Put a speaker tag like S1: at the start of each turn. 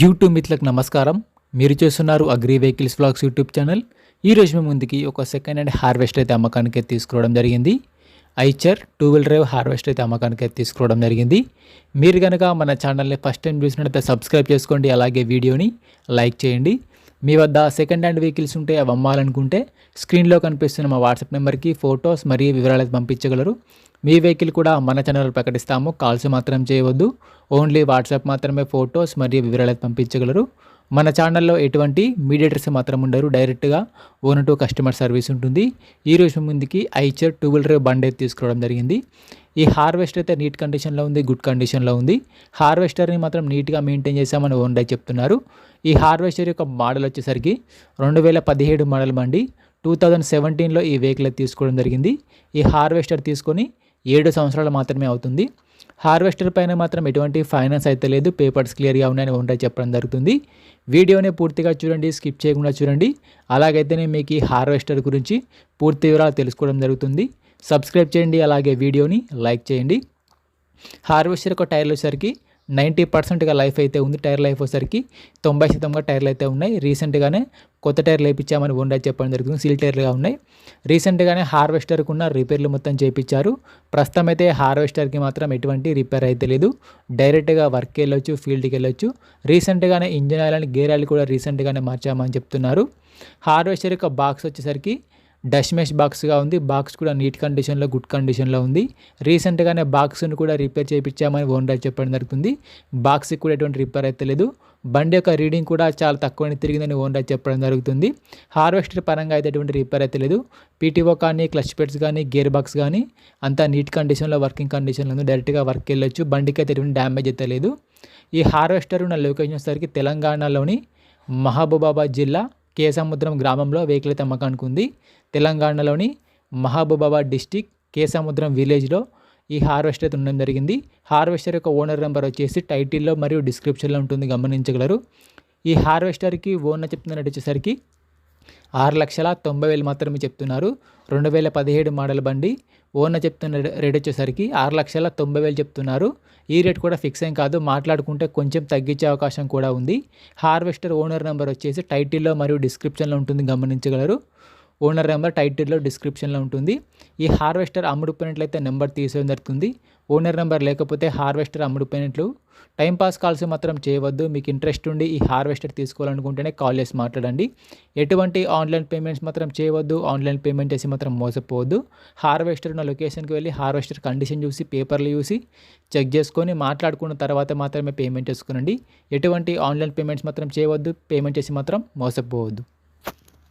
S1: YouTube మిత్రులకు నమస్కారం. మీరు చూస్తున్నారు agri vehicles blogs YouTube channel. ఈ రోజు మేము ముందుకి ఒక సెకండ్ హ్యాండ్ హార్వెస్ట్ అయితే అమ్మకానికి తీసుకురావడం జరిగింది. Eicher two wheel drive harvest అయితే అమ్మకానికి తీసుకురావడం జరిగింది. మీరు కనుక మన ఛానల్ని ఫస్ట్ టైం చూసినట్లయితే సబ్స్క్రైబ్ చేసుకోండి. అలాగే వీడియోని లైక్ చేయండి. మీ వద్ద సెకండ్ హ్యాండ్ వెహికల్స్ ఉంటే అవి అమ్మాలనుకుంటే స్క్రీన్లో కనిపిస్తున్న మా వాట్సాప్ నెంబర్కి ఫొటోస్ మరియు వివరాలు అయితే పంపించగలరు. మీ వెహికల్ కూడా మన ఛానల్ ప్రకటిస్తాము. కాల్స్ మాత్రం చేయవద్దు. ఓన్లీ వాట్సాప్ మాత్రమే ఫొటోస్ మరియు వివరాలు అయితే పంపించగలరు. మన ఛానల్లో ఎటువంటి మీడియేటర్స్ మాత్రం ఉండరు. డైరెక్ట్గా ఓన్ టు కస్టమర్ సర్వీస్ ఉంటుంది. ఈ రోజు ముందుకి ఐచర్ టూ వీలర్ బండి అయితే తీసుకురావడం జరిగింది. ఈ హార్వెస్టర్ అయితే నీట్ కండిషన్లో ఉంది గుడ్ కండిషన్లో ఉంది. హార్వెస్టర్ని మాత్రం నీట్గా మెయింటైన్ చేశామని ఓన్ డై చెప్తున్నారు. ఈ హార్వెస్టర్ యొక్క మోడల్ వచ్చేసరికి రెండు వేల పదిహేడు మోడల్ బండి టూ థౌజండ్ సెవెంటీన్లో ఈ వెహికల్ తీసుకోవడం జరిగింది. ఈ హార్వెస్టర్ తీసుకొని ఏడు సంవత్సరాలు మాత్రమే అవుతుంది. హార్వెస్టర్ పైన మాత్రం ఎటువంటి ఫైనాన్స్ అయితే లేదు. పేపర్స్ క్లియర్గా ఉన్నాయని ఉంటాయి చెప్పడం జరుగుతుంది. వీడియోని పూర్తిగా చూడండి స్కిప్ చేయకుండా చూడండి. అలాగైతేనే మీకు ఈ హార్వెస్టర్ గురించి పూర్తి వివరాలు తెలుసుకోవడం జరుగుతుంది. సబ్స్క్రైబ్ చేయండి అలాగే వీడియోని లైక్ చేయండి. హార్వెస్టర్ యొక్క టైర్లు వచ్చేసరికి నైంటీ పర్సెంట్గా లైఫ్ అయితే ఉంది. టైర్ లైఫ్ వచ్చేసరికి తొంభై శాతంగా టైర్లు అయితే ఉన్నాయి. రీసెంట్గానే కొత్త టైర్లు వేయించామని ఉండా చెప్పడం జరుగుతుంది సీల్ టైర్లుగా ఉన్నాయి. రీసెంట్గానే హార్వెస్టర్కి ఉన్న రిపేర్లు మొత్తం చేయించారు. ప్రస్తుతం అయితే హార్వెస్టర్కి మాత్రం ఎటువంటి రిపేర్ అయితే లేదు. డైరెక్ట్గా వర్క్ వెళ్ళొచ్చు ఫీల్డ్కి వెళ్ళొచ్చు. రీసెంట్గానే engine oil and gear oil కూడా రీసెంట్గానే మార్చామని చెప్తున్నారు. హార్వెస్టర్ యొక్క బాక్స్ వచ్చేసరికి డష్మెష్ బాక్స్గా ఉంది. బాక్స్ కూడా నీట్ కండిషన్లో గుడ్ కండిషన్లో ఉంది. రీసెంట్గానే బాక్స్ను కూడా రిపేర్ చేయించామని ఓనర్ చెప్పడం జరుగుతుంది. బాక్స్కి కూడా ఎటువంటి రిపేర్ అయితే లేదు. బండి యొక్క రీడింగ్ కూడా చాలా తక్కువని తిరిగిందని ఓనర్ చెప్పడం జరుగుతుంది. హార్వెస్టర్ పరంగా అయితే ఎటువంటి రిపేర్ అయితే లేదు. పీటీఓ కానీ క్లచ్ పెట్స్ కానీ గేర్ బాక్స్ కానీ అంతా నీట్ కండిషన్లో వర్కింగ్ కండిషన్లో ఉంది. డైరెక్ట్గా వర్క్ వెళ్ళొచ్చు. బండికి అయితే ఎటువంటి డ్యామేజ్ అయితే లేదు. ఈ హార్వెస్టర్ ఉన్న లొకేషన్ సరికి తెలంగాణలోని మహబూబాబాద్ జిల్లా కేసముద్రం గ్రామంలో వెహికల్ అయితే అమ్మకానికి ఉంది. తెలంగాణలోని మహబూబాబాద్ డిస్టిక్ కేసముద్రం విలేజ్లో ఈ హార్వెస్టర్ అయితే ఉండడం జరిగింది. హార్వెస్టర్ యొక్క ఓనర్ నెంబర్ వచ్చేసి టైటిల్లో మరియు డిస్క్రిప్షన్లో ఉంటుంది. గమనించగలరు. ఈ హార్వెస్టర్కి ఓనర్ చెప్తున్నట్టు వచ్చేసరికి ఆరు లక్షల తొంభై వేలు మాత్రమే చెప్తున్నారు. రెండు వేల పదిహేడు మోడల్ బండి ఓనర్ చెప్తున్న రేట్ వచ్చేసరికి ఆరు లక్షల తొంభై వేలు చెప్తున్నారు. ఈ రేట్ కూడా ఫిక్స్ ఏం కాదు మాట్లాడుకుంటే కొంచెం తగ్గించే అవకాశం కూడా ఉంది. హార్వెస్టర్ ఓనర్ నెంబర్ వచ్చేసి టైటిల్లో మరియు డిస్క్రిప్షన్లో ఉంటుంది గమనించగలరు. ఓనర్ నెంబర్ టైటిల్లో డిస్క్రిప్షన్లో ఉంటుంది. ఈ హార్వెస్టర్ అమ్ముడుపోయినట్లయితే నెంబర్ తీసేయడం జరుగుతుంది. ఓనర్ నెంబర్ లేకపోతే హార్వెస్టర్ అమ్ముడుపోయినట్లు. టైంపాస్ కాల్స్ మాత్రం చేయవద్దు. మీకు ఇంట్రెస్ట్ ఉండి ఈ హార్వెస్టర్ తీసుకోవాలనుకుంటేనే కాల్ చేసి మాట్లాడండి. ఎటువంటి ఆన్లైన్ పేమెంట్స్ మాత్రం చేయవద్దు. ఆన్లైన్ పేమెంట్ చేసి మాత్రం మోసపోవద్దు. హార్వెస్టర్ ఉన్న లొకేషన్కి వెళ్ళి హార్వెస్టర్ కండిషన్ చూసి పేపర్లు చూసి చెక్ చేసుకొని మాట్లాడుకున్న తర్వాత మాత్రమే పేమెంట్ చేసుకోనండి. ఎటువంటి ఆన్లైన్ పేమెంట్స్ మాత్రం చేయవద్దు. పేమెంట్ చేసి మాత్రం మోసపోవద్దు.